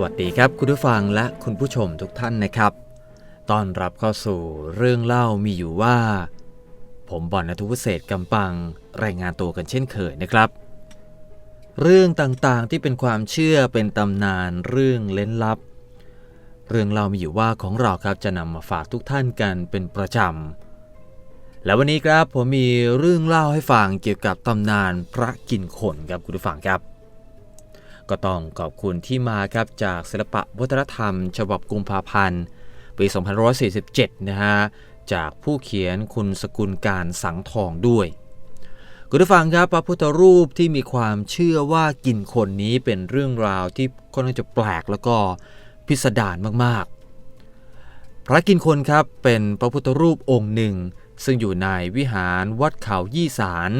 วัสดีครับ คุณผู้ฟังและคุณผู้ชมทุกท่านนะครับ ต้อนรับเข้าสู่เรื่องเล่ามีอยู่ว่า ผมบอลนทุวเศษกำปังรายงานตัวกันเช่นเคยนะครับ เรื่องต่างๆที่เป็นความเชื่อเป็นตำนานเรื่องเล้นลับ เรื่องเล่ามีอยู่ว่าของเราครับจะนำมาฝากทุกท่านกันเป็นประจำและวันนี้ครับผมมีเรื่องเล่าให้ฟังเกี่ยวกับตำนานพระกินขนครับคุณผู้ฟังครับ ก็ต้องขอบคุณที่มาครับจากศิลปะวัฒนธรรม ฉบับกุมภาพันธ์ปี2547 นะฮะ จากผู้เขียนคุณสกุลการสังทองด้วยคุณผู้ฟังครับพระพุทธรูปที่มีความเชื่อว่ากินคนนี้เป็นเรื่องราวที่ค่อนข้างจะแปลกแล้วก็พิสดารมากๆ พระกินคนครับเป็นพระพุทธรูปองค์หนึ่ง ซึ่งอยู่ในวิหารวัดเขายี่สาร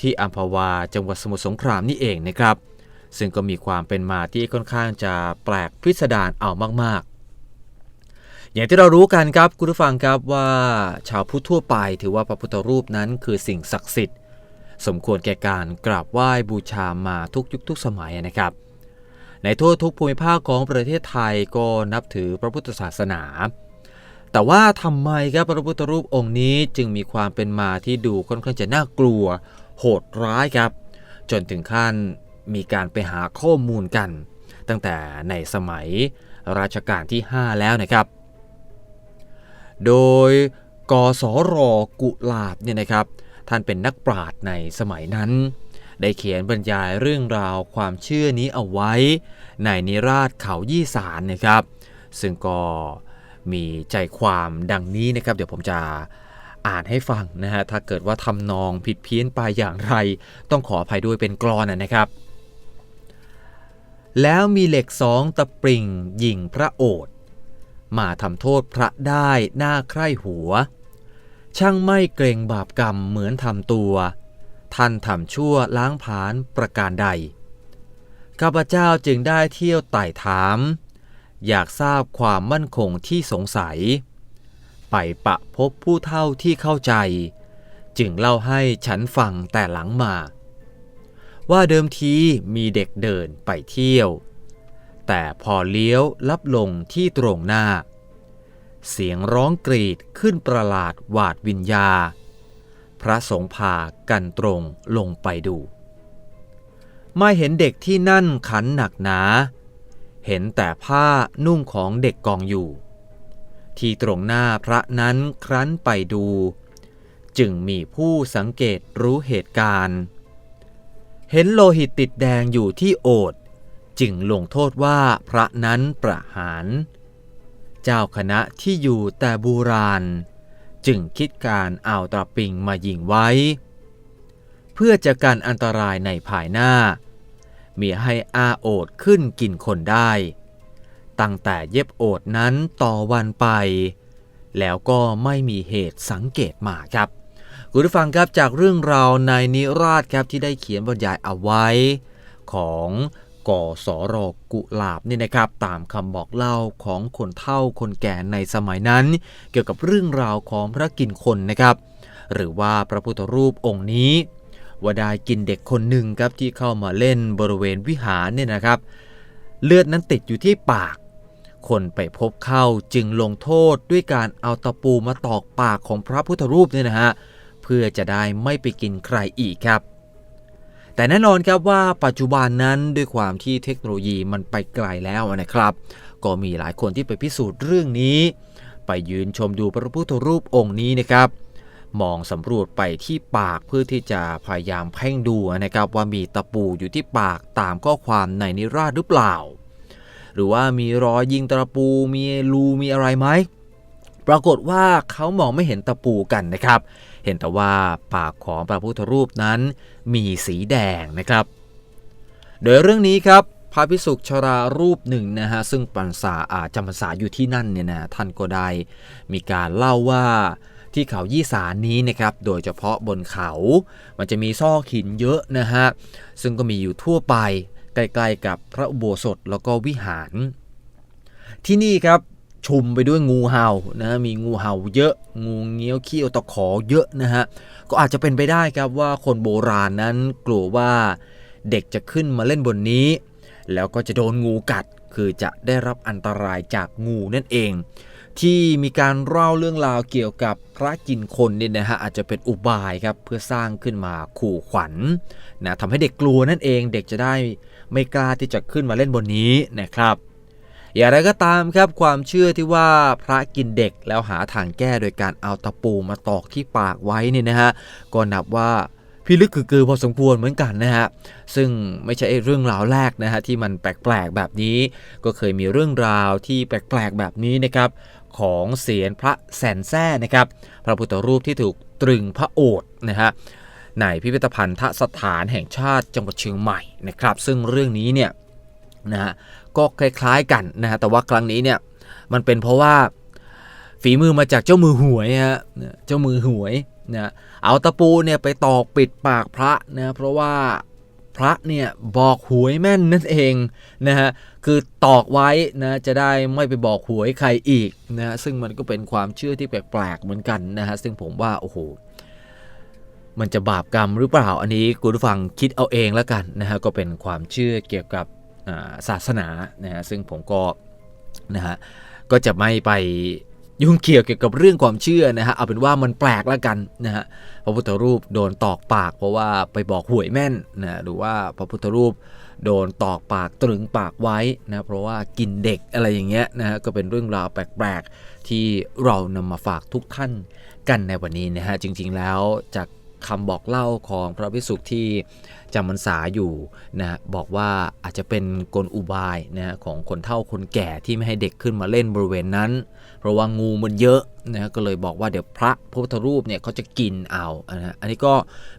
ที่อัมพวาจังหวัดสมุทรสงครามนี่เองนะครับ ซึ่งก็มีความเป็นมาที่ค่อนข้างจะแปลกพิสดารเอามาก ๆ อย่างที่เรารู้กันครับคุณผู้ฟังครับว่าชาวพุทธทั่วไปถือว่าพระพุทธรูปนั้นคือสิ่งศักดิ์สิทธิ์ สมควรแก่การกราบไหว้บูชามาทุกยุคทุกสมัยนะครับ ในทั่วทุกภูมิภาคของประเทศไทยก็นับถือพระพุทธศาสนา แต่ว่าทำไมครับพระพุทธรูปองค์นี้จึงมีความเป็นมาที่ดูค่อนข้างจะน่ากลัว โหดร้ายครับ จนถึงขั้น มีการไปหาข้อมูลกัน ตั้งแต่ในสมัยรัชกาลที่ 5 แล้วนะครับ โดยกสรกุลาบเนี่ยนะครับ ท่านเป็นนักปราชญ์ในสมัยนั้น ได้เขียนบรรยายเรื่องราวความเชื่อนี้เอาไว้ ในนิราชเขายี่สารนะครับ ซึ่งก็มีใจความดังนี้นะครับ เดี๋ยวผมจะอ่านให้ฟังนะฮะ ถ้าเกิดว่าทำนองผิดเพี้ยนไปอย่างไร ต้องขออภัยด้วยเป็นกรอนนะครับ แล้วมีเหล็กสองตะปริงยิงพระโอษฐ์มาทำโทษพระได้หน้าใคร่หัว ช่างไม่เกรงบาปกรรมเหมือนทำตัว ท่านทำชั่วล้างผาญประการใด ข้าพเจ้าจึงได้เที่ยวไต่ถาม อยากทราบความมั่นคงที่สงสัย ไปปะพบผู้เท่าที่เข้าใจ จึงเล่าให้ฉันฟังแต่หลังมา ว่าเดิมทีมีเด็กเดินไปเที่ยว แต่พอเลี้ยวลับลงที่ตรงหน้า เสียงร้องกรีดขึ้นประหลาดหวาดวิญญา พระสงฆ์พากันตรงลงไปดู ไม่เห็นเด็กที่นั่นขันหนักหนา เห็นแต่ผ้านุ่งของเด็กกองอยู่ ที่ตรงหน้าพระนั้นครั้นไปดู จึงมีผู้สังเกตรู้เหตุการณ์ เห็นโลหิตติดแดงอยู่ที่โอดจึงลงโทษว่าพระนั้นประหาร เจ้าคณะที่อยู่แต่บูราณ จึงคิดการเอาตราปิงมายิงไว้ เพื่อจะกันอันตรายในภายหน้ามีให้อาโอดขึ้นกินคนได้ ตั้งแต่เย็บโอดนั้นต่อวันไป แล้วก็ไม่มีเหตุสังเกตมาครับ คุณผู้ฟังครับจากเรื่องราวในนิราชครับที่ได้เขียนบรรยายเอาไว้ ของกสรกุลาบนี่นะครับ ตามคำบอกเล่าของคนเฒ่าคนแก่ในสมัยนั้น เกี่ยวกับเรื่องราวของพระกินคนนะครับ หรือว่าพระพุทธรูปองค์นี้ ว่าได้กินเด็กคนหนึ่งครับที่เข้ามาเล่นบริเวณวิหารเนี่ยนะครับ เลือดนั้นติดอยู่ที่ปากคนไปพบเข้าจึงลงโทษด้วยการเอาตะปูมาตอกปากของพระพุทธรูปเนี่ยนะฮะ พื่อจะได้ไม่ไปกินใครอีกครับ แต่แน่นอนครับว่าปัจจุบันนั้นด้วยความที่เทคโนโลยีมันไปไกลแล้วนะครับ ก็มีหลายคนที่ไปพิสูจน์เรื่องนี้ ไปยืนชมดูพระพุทธรูปองค์นี้นะครับมองสำรวจไปที่ปากเพื่อที่จะพยายามเพ่งดูนะครับว่ามีตะปูอยู่ที่ปากตามข้อความในนิราชหรือเปล่า หรือว่ามีรอยยิงตะปูมีรูมีอะไรไหมปรากฏว่าเขามองไม่เห็นตะปูกันนะครับ เห็นแต่ว่าปากของพระพุทธรูปนั้นมีสีแดงนะครับ โดยเรื่องนี้ครับพระพิสุชรารูปหนึ่งนะฮะซึ่งปัญษาอาจำพรรษาอยู่ที่นั่นเนี่ยนะท่านก็ได้มีการเล่าว่าที่เขายี่สานนี้นะครับ โดยเฉพาะบนเขา มันจะมีซอกหินเยอะนะฮะ ซึ่งก็มีอยู่ทั่วไป ใกล้ๆกับพระอุโบสถแล้วก็วิหาร ที่นี่ครับ ชุมไปด้วยงูเห่านะมีงูเห่าเยอะงูเงี้ยวเขี้ยวตะขอเยอะนะฮะก็อาจจะเป็นไปได้ครับว่าคนโบราณนั้นกลัวว่าเด็กจะขึ้นมาเล่นบนนี้ แล้วก็จะโดนงูกัดคือจะได้รับอันตรายจากงูนั่นเอง ที่มีการเล่าเรื่องราวเกี่ยวกับพระกินคนเนี่ยนะฮะอาจจะเป็นอุบายครับเพื่อสร้างขึ้นมาขู่ขวัญนะทำให้เด็กกลัวนั่นเองเด็กจะได้ไม่กล้าที่จะขึ้นมาเล่นบนนี้นะครับ อย่างไรก็ตามครับความเชื่อที่ว่าพระกินเด็กแล้วหาทางแก้โดยการเอาตะปูมาตอกที่ปากไว้นี่นะฮะก็นับว่าพิลึกคือคือพอสมควรเหมือนกันนะฮะ ซึ่งไม่ใช่เรื่องราวแรกนะฮะที่มันแปลกๆแบบนี้ ก็เคยมีเรื่องราวที่แปลกๆแบบนี้นะครับของเสียนพระแสนแซ่นะครับ พระพุทธรูปที่ถูกตรึงพระโอษฐ์นะฮะในพิพิธภัณฑสถานแห่งชาติจังหวัดเชียงใหม่นะครับ ซึ่งเรื่องนี้เนี่ยนะฮะ ก็คล้ายๆกันนะฮะแต่ว่าครั้งนี้เนี่ยมันเป็นเพราะว่าฝีมือมาจากเจ้ามือหวยฮะเจ้ามือหวยนะเอาตะปูเนี่ยไปตอกปิดปากพระนะเพราะว่าพระเนี่ยบอกหวยแม่นนั่นเองนะฮะคือตอกไว้นะจะได้ไม่ไปบอกหวยใครอีกนะฮะซึ่งมันก็เป็นความเชื่อที่แปลกๆเหมือนกันนะฮะซึ่งผมว่าโอ้โหมันจะบาปกรรมหรือเปล่าอันนี้คุณผู้ฟังคิดเอาเองแล้วกันนะฮะก็เป็นความเชื่อเกี่ยวกับ ศาสนานะฮะซึ่งผมก็นะฮะก็จะไม่ไปยุ่งเกี่ยวเกี่ยวกับเรื่องความเชื่อนะฮะเอาเป็นว่ามันแปลกแล้วกันนะฮะพระพุทธรูปโดนตอกปาก เพราะว่าไปบอกหวยแม่นนะหรือว่าพระพุทธรูปโดนตอกปากตรึงปากไว้นะเพราะว่ากินเด็กอะไรอย่างเงี้ยนะฮะก็เป็นเรื่องราวแปลกๆที่เรานำมาฝากทุกท่านกันในวันนี้นะฮะจริงๆแล้วจาก คำบอกเล่าของพระพิสุที่จำพรรษาอยู่นะบอกว่าอาจจะเป็นกลอุบายนะของคนเฒ่าคนแก่ที่ไม่ให้เด็กขึ้นมาเล่นบริเวณนั้นเพราะว่างูมันเยอะนะก็เลยบอกว่าเดี๋ยวพระพระพุทธรูปเนี่ยเขาจะกินเอานะฮะอันนี้ก็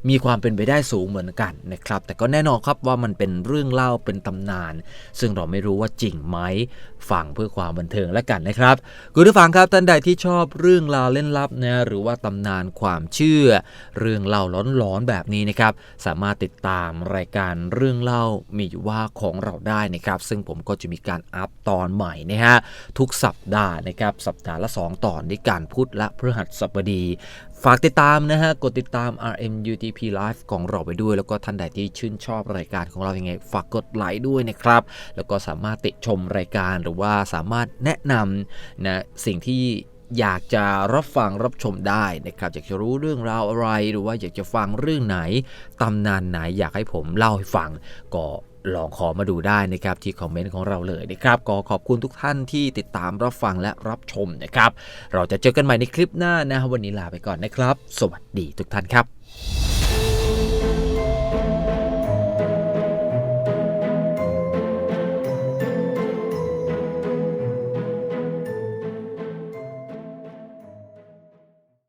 มีความเป็นไปได้สูงเหมือนกันนะครับ แต่ก็แน่นอนครับว่ามันเป็นเรื่องเล่าเป็นตำนาน ซึ่งเราไม่รู้ว่าจริงไหมฟังเพื่อความบันเทิงแล้วกันนะครับคุณผู้ฟังครับท่านใดที่ชอบเรื่องราวเล่นลับนะหรือว่าตำนานความเชื่อ เรื่องเล่าร้อนๆแบบนี้นะครับ สามารถติดตามรายการเรื่องเล่ามีอยู่ว่าของเราได้นะครับ ซึ่งผมก็จะมีการอัพตอนใหม่นะฮะทุกสัปดาห์นะครับสัปดาห์ละ 2 ตอนในการพุธและพฤหัสบดี ฝากติดตามนะฮะ กดติดตาม RMUTP Live ของเราไปด้วย แล้วก็ท่านใดที่ชื่นชอบรายการของเรายัางไง ฝากกดไลค์ด้วยนะครับ แล้วก็สามารถติชมรายการหรือว่าสามารถแนะนำนะสิ่งที่อยากจะรับฟังรับชมได้นะครับ อยากจะรู้เรื่องราวอะไร หรือว่าอยากจะฟังเรื่องไหนตำนานไหนอยากให้ผมเล่าให้ฟังก็ ลองขอมาดูได้นะครับที่คอมเมนต์ของเราเลยนะครับก็ขอบคุณทุกท่านที่ติดตามรับฟังและรับชมนะครับ เราจะเจอกันใหม่ในคลิปหน้านะวันนี้ลาไปก่อนนะครับ สวัสดีทุกท่านครับ